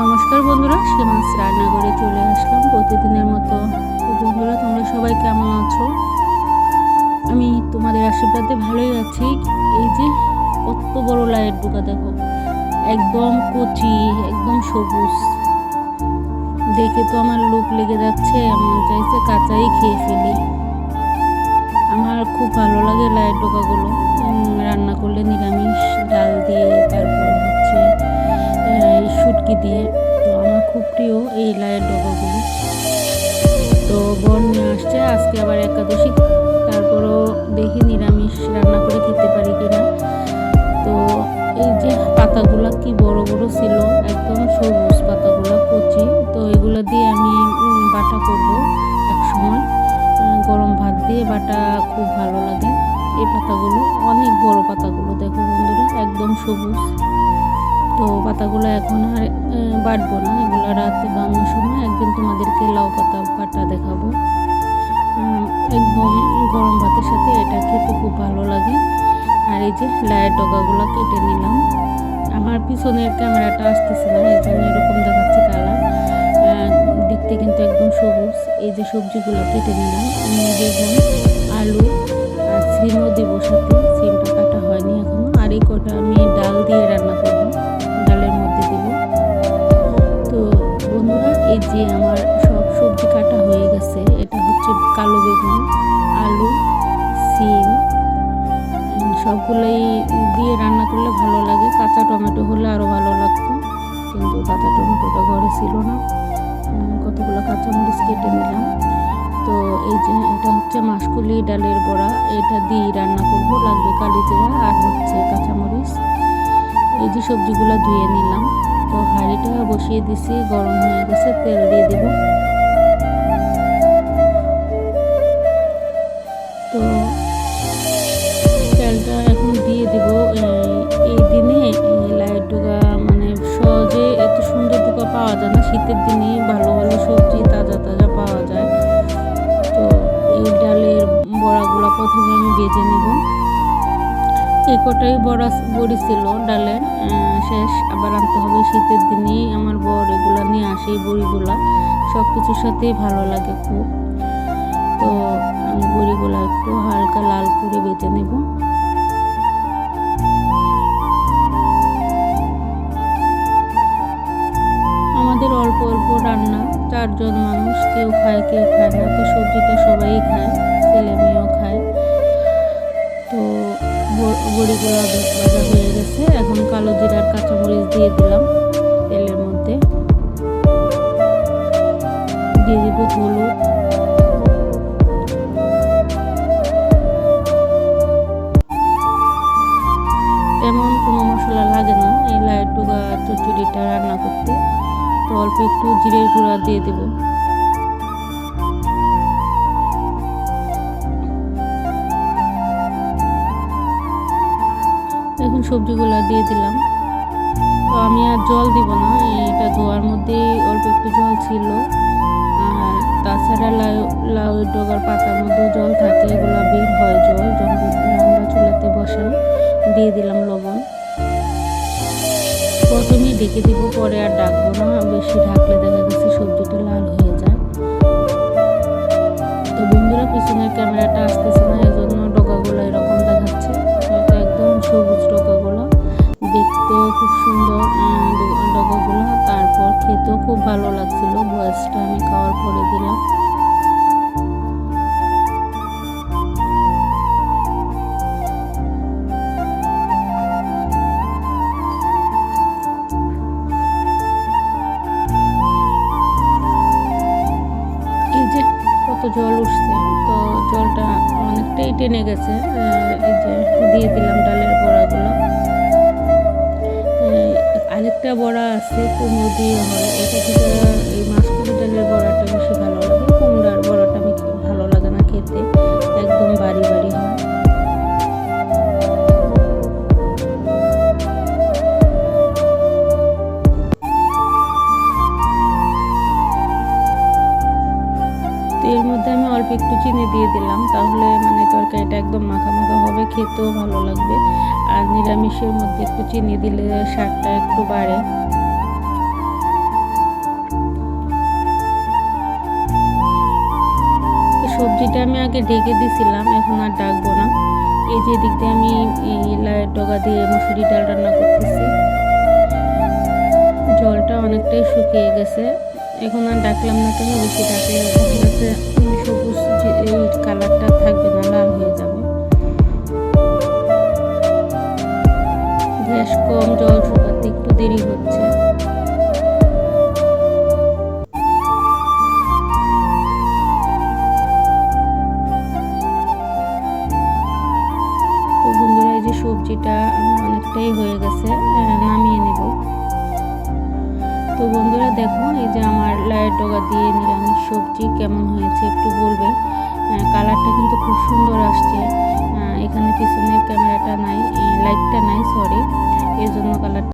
নমস্কার বন্ধুরা সীমাস রান্নাঘরে চলে আসলাম প্রতিদিনের মতো। বন্ধুরা, তোমরা সবাই কেমন আছো? আমি তোমাদের আশীর্বাদে ভালোই আছি। এই যে কত বড় লাইট ডোকা দেখো। একদম কচি, একদম সবুজ। দেখে তো আমার লোক লেগে যাচ্ছে, মন চাইছে কাঁচাই খেয়ে ফেলি। আমার খুব ভালো লাগে লাইট ডোকাগুলো রান্না করলে নিরামিষ, ডাল দিয়ে তারপর হচ্ছে শুটকি দিয়ে। তো আমার খুব প্রিয় এই লাইট ডগাগুলো। তো বোন নিয়ে আসছে, আজকে আবার একাদশী। তারপরও দেখি নিরামিষ রান্না করে খেতে পারি কিনা। তো এই যে পাতাগুলো কি বড় বড় ছিল, একদম সবুজ পাতাগুলো, কচি, তো এগুলো দিয়ে আমি বাটা করব এক সময় গরম ভাত দিয়ে বাটা খুব ভালো লাগে। এই পাতাগুলো, অনেক বড় পাতাগুলো, দেখো বন্ধুরা, একদম সবুজ। তো পাতাগুলো এখন আর বাটবো না। এগুলো রাতে বা সময় একদিন তোমাদেরকে লাউ পাতা বাটা দেখাবো। একদম গরম ভাতের সাথে এটা খেতে খুব ভালো লাগে। আর এই যে লায়ের ডগাগুলো কেটে নিলাম। আমার পিছনের ক্যামেরাটা আসতেছে না, এই জন্য এরকম দেখাচ্ছে কালার। দেখতে কিন্তু একদম সবুজ। এই যে সবজিগুলো কেটে নিলাম। বেগুন, আলু আর সিমও দেবো সাথে। সিমটা কাটা হয়নি এখনও। আর এই কটা আমি ডাল দিয়ে রান্না করব। যে আমার সব সবজি কাটা হয়ে গেছে, এটা হচ্ছে কালো বেগুন, আলু, সিম সবগুলোই দিয়ে রান্না করলে ভালো লাগে। কাঁচা টমেটো হলে আরও ভালো লাগতো, কিন্তু কাঁচা টমেটোটা ঘরে ছিল না। কতগুলো কাঁচামরিচ কেটে নিলাম। তো এই যে এটা হচ্ছে মাসকুলি ডালের বড়া, এটা দিয়ে রান্না করব, লাগবে কালি জিরা আর হচ্ছে কাঁচামরিচ এই যে সবজিগুলো ধুয়ে নিলাম। তো হাঁড়িটা বসিয়ে দিছি, গরম হয়ে গেছে, তেল দিয়ে দেব। তো তেলটা এখন দিয়ে দেব। এই দিনে লাইট ডোকা মানে সহজে এত সুন্দর ডোকা পাওয়া যায় না। শীতের দিনে ভালো ভালো সবজি তাজা তাজা পাওয়া যায়। তো এই ডালের বড়াগুলো প্রথমে আমি ভেজে নেব। এই কটাই বড়া বড়ি ছিল আহ, শেষ আবার আনতে হবে শীতের দিনেই আমার বর এগুলো নিয়ে আসে এই বড়িগুলা। সব কিছুর সাথেই ভালো লাগে খুব। তো আমি বড়িগুলো একটু হালকা লাল করে বেটে নেব। আমাদের অল্প অল্প রান্না চারজন মানুষ কেউ খায় কেউ খায় না তো সবজিটা সবাই খায় ছেলে মেয়েও খায়। ব- বড়িগুলো ভাজা হয়ে গেছে। এখন কালো জিরার কাঁচামরিচ দিয়ে দিলাম তেলের মধ্যে। দিয়ে দিব হলুদ। তেমন কোনো মশলা লাগে না, এই লাইট ডুগা চচ্চড়িটা রান্না করতে। তো অল্প একটু জিরের গুঁড়া দিয়ে দেব। সবজিগুলো দিয়ে দিলাম। তো আমি আর জল দিব না এটা ধোয়ার মধ্যে অল্প একটু জল ছিল। আর তাছাড়া লাউ লাউ ডগার পাতার মধ্যেও জল থাকে, এগুলো বের হয় জল যখন আমরা চুলাতে বসাই। দিয়ে দিলাম লবণ। প্রথমেই ডেকে দিব, পরে আর ডাকবো না, বেশি ঢাকলে দেখা গেছে সবজিটা লাল হয়ে যায়। তো বন্ধুরা, পিছনের ক্যামেরাটা আসতেছে না এই খুব ভালো লাগছিল বয়সটা আমি খাওয়ার পরে দিলাম। কত জল উঠছে, তো জলটা অনেকটাই টেনে গেছে এই যে দিয়ে দিলাম ডালের বড়াগুলো। আরেকটা বড়া আছে, কুমড়ো দিয়ে হয়। এটা কিন্তু এই মাছকুড়ি ডালের বড়াটা বেশি ভালো লাগে। কুমড়ার বড়াটা আমি ভালো লাগে না খেতে। একদম বাড়ি বাড়ি হয়। দিয়ে দিলাম, তাহলে মানে তরকারিটা একদম মাখা মাখা হবে, খেতেও ভালো লাগবে। আর নিরামিষের মধ্যে একটু চিনি দিলে স্বাদটা একটু বাড়ে। সবজিটা আমি আগে ঢেকে দিয়েছিলাম এখন আর ডাকবো না। এই যে দিক দিয়ে আমি লাইয়ের ডগা দিয়ে মুসুরি ডাল রান্না করতেছি। জলটা অনেকটাই শুকিয়ে গেছে। এখন আর ডাকলাম না কেন? বেশি ডাকলে যাচ্ছে সবুজ এই কালারটা থাকবে না, লাল হয়ে যাবে। গ্যাস কম, জল শুকাতে একটু দেরি হচ্ছে। সবজিটা অনেকটাই হয়ে গেছে নামিয়ে নেব। তো বন্ধুরা দেখো, এই যে আমার লায়ের ডোগা দিয়ে নিরামিষ সবজি কেমন হয়েছে একটু বলবে। কালারটা কিন্তু খুব সুন্দর আসছে। এখানে পিছনের ক্যামেরাটা নাই লাইটটা নাই সরি এর জন্য কালারটা